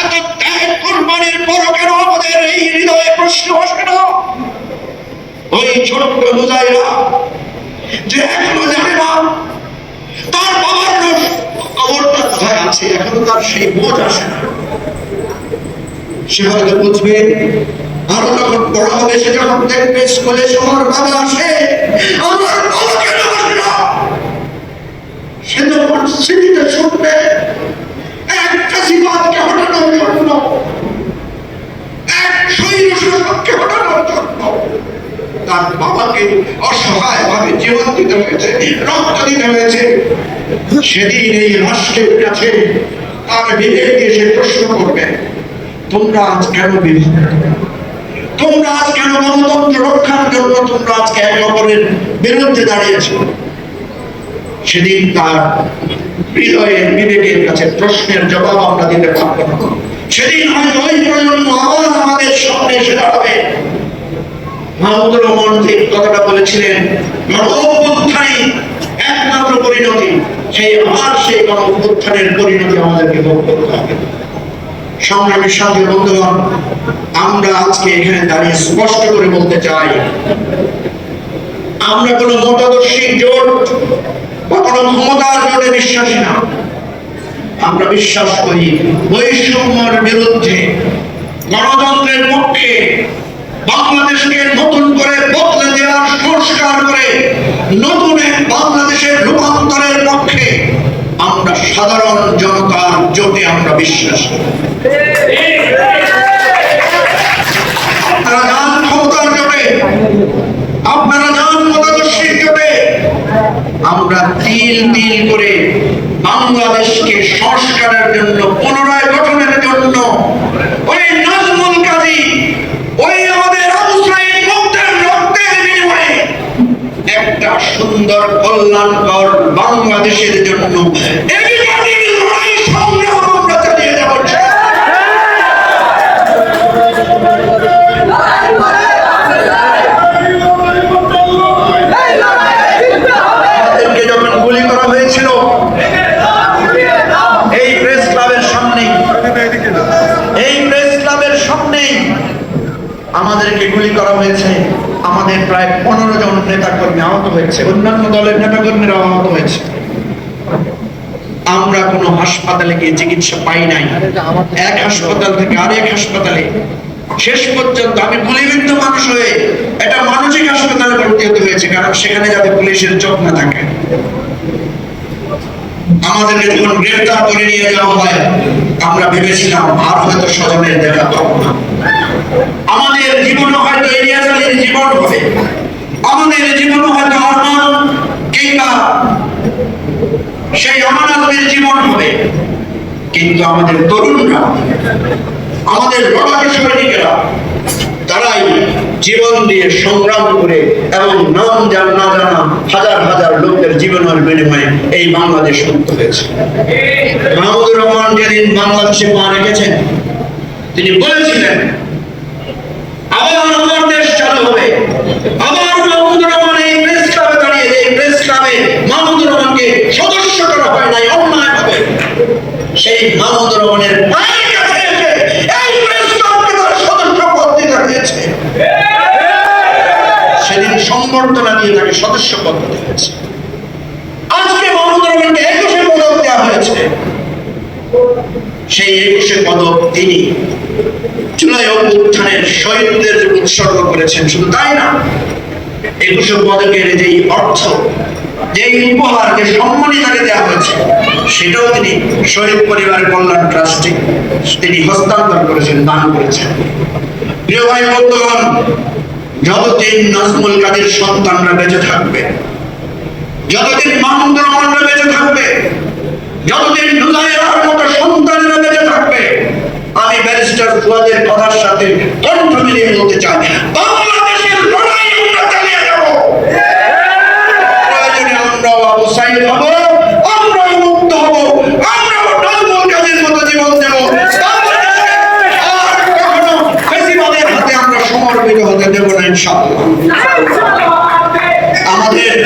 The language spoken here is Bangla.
এত ত্যাগ কোরবানির পরও কেন আমাদের এই হৃদয়ে প্রশ্ন আসে না? ওই ছোট্ট হুজাইরা যে এখনও জানে না, তার বাবার কবরটা কোথায় আছে? এখনও তার সেই বোঝ আসে না। সে হয়তো বুঝবে, আরও যখন বড় হবে, সে যখন দেখবে স্কুলে সবার বাবা আসে, আমার বাবা কেন আসে না? সে যখন স্মৃতিতে শুনবে একটা জীবনকে হটানোর জন্য এক শৈল শাসককে হটানোর জন্য তার বাবাকে জীবন দিতে হয়েছে, রক্ত দিতে হয়েছে। সেদিন এই রাষ্ট্রের কাছে তার বিবেককে সে প্রশ্ন তোমরা আজ কেন বিভক্ত? তোমরা আজ কেন গণতন্ত্র রক্ষার জন্য তোমরা আজকে এক অপরের বিরুদ্ধে সেদিন তার হৃদয়ের বিবেকের কাছে প্রশ্নের জবাব আমরা দিতে পারব না। সেদিন হয়তো ওই প্রজন্ম আবার আমাদের সামনে এসে দাঁড়াবে। মাহমুদুর রহমান যে কথাটা বলেছিলেন গণঅভ্যুত্থানই একমাত্র পরিণতি, সেই আবার সেই গণঅভ্যুত্থানের পরিণতি আমাদেরকে ভোগ করতে হবে। সংগ্রামী সাথে বন্ধুগণ, আমরা আজকে এখানে দাঁড়িয়ে স্পষ্ট করে বলতে চাই, আমরা কোনো মতাদর্শী জোট বা কোনো ক্ষমতার জোটে বিশ্বাসী না। আমরা বিশ্বাস করি বৈষম্যের বিরুদ্ধে গণতন্ত্রের পক্ষে বাংলাদেশকে নতুন করে বদলে দেওয়ার সংস্কার করে নতুন এক বাংলাদেশের রূপান্তরের পক্ষে আমরা সাধারণ জনতার জোটে আমরা বিশ্বাসী ক্ষমতার জোটে, আপনারা যান মতাদর্শীর জোটে, আমরা তিল তিল করে বাংলাদেশকে সংস্কারের জন্য পুনরায় গঠনের জন্য ওই নাজমুল কাজী ওই আমাদের আবু সাইদ মুক্তের রক্তের বিনিময়ে একটা সুন্দর কল্যাণকর বাংলাদেশের জন্য। আমাদের প্রায় পনেরো জন নেতা কর্মী আহত হয়েছে। অন্যান্য দলের নেতা কর্মীরা আহত হয়েছে। আমরা কোনো হাসপাতালে গিয়ে চিকিৎসা পাই নাই। এক হাসপাতাল থেকে আরেক হাসপাতালে। শেষ পর্যন্ত আমি গুলিবিদ্ধ মানুষ হয়ে এটা মানসিক হাসপাতালে ভর্তি হতে হয়েছে, কারণ সেখানে যাতে পুলিশের চোখ না থাকে। আমাদেরকে যখন গ্রেফতার করে নিয়ে যাওয়া হয়। আমরা ভেবেছিলাম আর হয়তো স্বজনের দেখা পাবো না। আমাদের জীবনে হয়তো এলিয়াস আলীর জীবন হবে জীবনে হয়তো কিংবা সেই জীবন হবে। কিন্তু আমাদের তরুণরা, আমাদের সৈনিকেরা, তারাই জীবন দিয়ে সংগ্রাম করে এবং নাম জান, না জানা হাজার হাজার লোকের জীবনের বিনিময়ে এই বাংলাদেশ মুক্ত হয়েছে। মাহমুদুর রহমান যেদিন বাংলাদেশে পা রেখেছেন, তিনি বলেছিলেন আবার আমার দেশ চালু হবে আবার মাহমুদুর রহমান এই প্রেস ক্লাবে দাঁড়িয়ে এই প্রেস ক্লাবে মাহমুদুর রহমানকে সদস্য করা হয় নাই অন্যায় ভাবে সেই মাহমুদুর এই প্রেস ক্লাবকে সদস্য পদ দিতে হয়েছে সেদিন সম্বর্ধনা দিয়ে তাকে সদস্য পদ দিতে আজকে মাহমুদুর রহমানকে একুশে পদক তিনি জুলাই উৎসর্গ করেছেন। শুধু তাই না, একুশে পদকের যেই অর্থ, যেই উপহার সম্মানই তাকে দেওয়া হয়েছে সেটাও তিনি শহীদ পরিবার কল্যাণ ট্রাস্টে তিনি হস্তান্তর করেছেন, দান করেছেন। প্রিয় ভাই, বন্ধুগণ, যতদিন নাজমুল কাদের সন্তানরা বেঁচে থাকবে, যতদিন মাহমুদুর রহমানরা বেঁচে থাকবে, যতদিন নুজাইরার মতো বেঁচে থাকবে, আমি ব্যারিস্টার ফুয়াদের কথার সাথে কণ্ঠ মিলিয়ে বলতে চাই, বাংলাদেশের লড়াই আমরা চালিয়ে হব। আমাদের